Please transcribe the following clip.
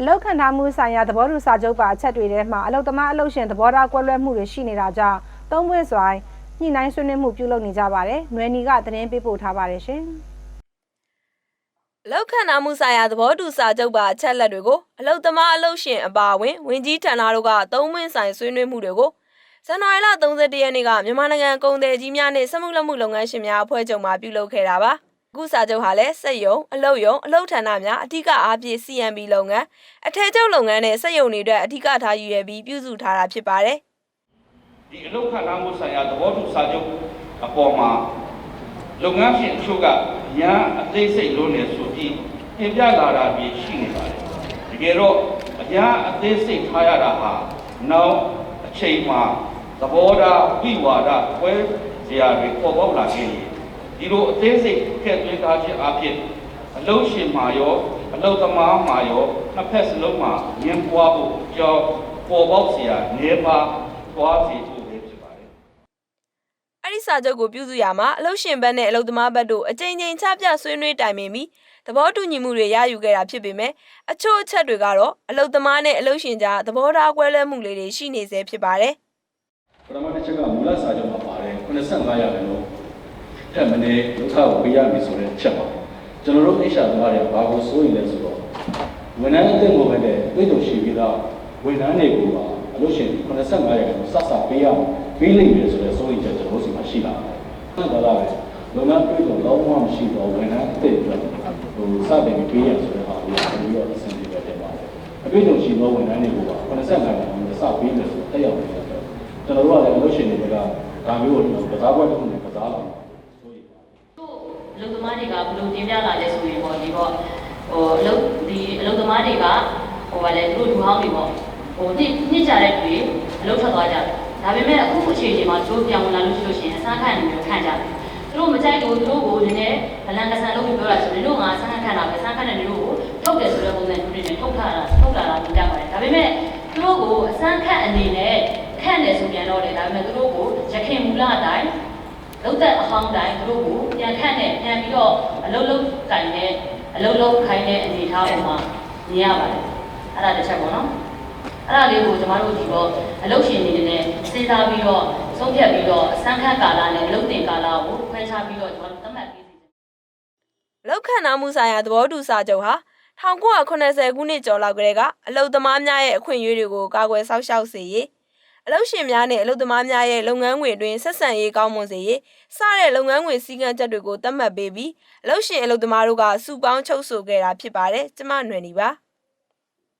အလောက်ခံထားမှုဆိုင်ရာသဘောတူစာချုပ်ပါအချက်တွေထဲမှာအလောက်သမားအလောက်ရှင်သဘောထားကွဲလွဲမှုတွေရှိနေတာကြောင့်သုံးပွင့်စွိုင်းညှိနှိုင်းဆွေးနွေးမှုပြုလုပ်နေကြပါတယ်။နွယ်နီကသတင်းပေးပို့ထားပါတယ်ရှင်။အလောက်ခံနာမှုဆိုင်ရာသဘောတူစာချုပ်ပါအချက်လက်တွေကိုအလောက်သမားအလောက်ရှင်အပါအဝင်ဝင်ကြီးဌာနတို့ကသုံးမင်းဆိုင်ဆွေးနွေးမှုတွေကိုဇန်နဝါရီလ31ရက်နေ့ကမြန်မာနိုင်ငံကုန်သည်ကြီးများနဲ့စက်မှုလက်မှုလုပ်ငန်းရှင်များအဖွဲ့ချုပ်မှပြုလုပ်ခဲ့တာပါ အခုစာချုပ်ဟာလည်းစက်ယုံအလုပ်ယုံအလုပ်ဌာနများအဓိကအားဖြင့် CMB လုပ်ငန်းအထည်ချုပ်လုပ်ငန်းနဲ့စက်ယုံတွေအတွက်အဓိကထားရည်ရွယ်ပြီးပြုစုထားတာဖြစ်ပါတယ်ဒီအလုပ်ခန့်ထားမှုဆိုင်ရာသဘောတူစာချုပ်အပေါ်မှာလုပ်ငန်းရှင်အချို့ကရန်အသေးစိတ်လို့နေဆိုပြီးပြင်ပြလာတာပြီးရှိနေပါတယ်တကယ်တော့အရန်အသေးစိတ်ထားရတာဟာနောက်အချိန်မှာသဘောထားဝိဝါဒကွဲစရာတွေပေါ်ပေါက်လာခဲ့ရင် ဒီလိုအသေးစိတ်ထည့်သွင်းထားခြင်းအပြင်အလုပ်ရှင်မှာရောအလုပ်သမားမှာရောနှစ်ဖက်စလုံးမှာငင်းပွားဖို့ကြောင်းပေါ်ပေါက်စရာနေပါသွားစေဖို့ပဲဖြစ်ပါတယ်အဲ့ဒီစာချုပ်ကိုပြုစုရမှာအလုပ်ရှင်ဘက်နဲ့အလုပ်သမားဘက်တို့အကြိမ်ကြိမ်ချပြဆွေးနွေးတိုင်ပင်ပြီးသဘောတူညီမှုတွေရယူခဲ့တာဖြစ်ပေမဲ့အချို့အချက်တွေကတော့အလုပ်သမားနဲ့အလုပ်ရှင်ကြားသဘောထားကွဲလွဲမှုလေးတွေရှိနေဆဲဖြစ်ပါတယ်ပထမတစ်ချက်ကမူလစာချုပ်မှာပါတယ်85ရာခိုင်နှုန်း ထက်မနည်းဒုက္ခကိုပေးရမယ်ဆိုတဲ့ချက်ပါကျွန်တော်တို့အိရှာသမားတွေကဘာကိုစိုးရင်လဲဆိုတော့ဝန်ထမ်းအသစ်ကိုပဲနဲ့တွေ့ကြုံရှိပြီးသားဝန်ထမ်းတွေကိုပါအလို့ရှိရင်85ရာခိုင်နှုန်းစစပေးရအောင်ပေးလိမ့်မယ်ဆိုတဲ့စိုးရင်ချက်ကျွန်တော်တို့စီမှာရှိလာတယ်ဒါကလည်းလုပ်ငန်းတွေ့ကြုံတော့မှမရှိတော့ဝန်ထမ်းအသစ်အတွက်ဟိုစတင်ပြီးပေးရဆိုတဲ့ဟာကိုကျွန်တော်တို့အဆင်ပြေတယ်တင်ပါတယ်အတွေ့အကြုံရှိသောဝန်ထမ်းတွေကိုပါ85ရာခိုင်နှုန်းစပေးမယ်ဆိုတက်ရောက်နေတယ်ကျွန်တော်တို့ကလည်းအလုပ်ရှင်တွေကဒါမျိုးကိုကစားပွဲတစ်ခုနဲ့ကစားလာမှာဆိုရင်တို့ အလုပ်သမားတွေကဘယ်လိုတင်ပြလာလဲဆိုရင်ပေါ့ဒီပေါ့ဟိုအလုပ်ဒီအလုပ်သမားတွေကဟိုဗာလဲသူတို့လူဟောင်းတွေပေါ့ဟိုနှစ်နှစ်ကြတဲ့တွေအလုပ်ထွက်သွားကြတယ်ဒါပေမဲ့အခုအချိန်ချိန်မှာတို့ပြောင်းဝင်လာလို့ရှိလို့ရှိရင်အစားခံနေမျိုးခံကြတယ်သူတို့မကြိုက်လို့သူတို့ကိုနည်းနည်းဗလန်ကဆန်လုပ်ပြီးပြောတာဆိုရင်တို့ငါအစားခံတာပဲအစားခံတဲ့လူတို့ကိုထုတ်တယ်ဆိုတဲ့ပုံစံမျိုးတွေနဲ့ထုတ်ထားတာထုတ်လာတာမြင်ကြပါတယ်ဒါပေမဲ့သူတို့ကိုအစားခံအနေနဲ့ခန့်တယ်ဆိုပြန်တော့တယ်ဒါပေမဲ့သူတို့ကိုရခင်မူလအတိုင်း လုံးသက်အဟောင်းတိုင်းသူတို့ကိုပြန်ခန့်နဲ့ပြန်ပြီးတော့အလုံးလုံးကင်နဲ့အလုံးလုံးခိုင်းတဲ့အနေအထားပေါ်မှာမြင်ရပါတယ်အဲ့ဒါတစ်ချက်ပေါ့နော်အဲ့ဒါလေးကိုကျမတို့ဒီတော့အလုပ်ရှင်တွေနဲ့စဉ်းစားပြီးတော့ဆုံးဖြတ်ပြီးတော့စမ်းခန့်ကာလနဲ့အလုပ်တင်ကာလကိုခွဲခြားပြီးတော့ကျမတို့သတ်မှတ်ပေးစီတယ်လောက်ခံနာမှုဆိုင်ရာသဘောတူစာချုပ်ဟာ1980ခုနှစ်ကျော်လောက်ကတည်းကအလုပ်သမားများရဲ့အခွင့်အရေးတွေကိုကာကွယ်စောင့်ရှောက်စေရေး အလုပ်ရှင်များနဲ့အလုပ်သမားများရဲ့လုပ်ငန်းခွင်အတွင်းဆက်ဆံရေးကောင်းမွန်စေရေးစတဲ့လုပ်ငန်းခွင်စည်းကမ်းချက်တွေကိုသတ်မှတ်ပေးပြီးအလုပ်ရှင်အလုပ်သမားတို့ကစုပေါင်းချုပ်ဆိုခဲ့တာဖြစ်ပါတယ်ကျမຫນွယ်နေပါ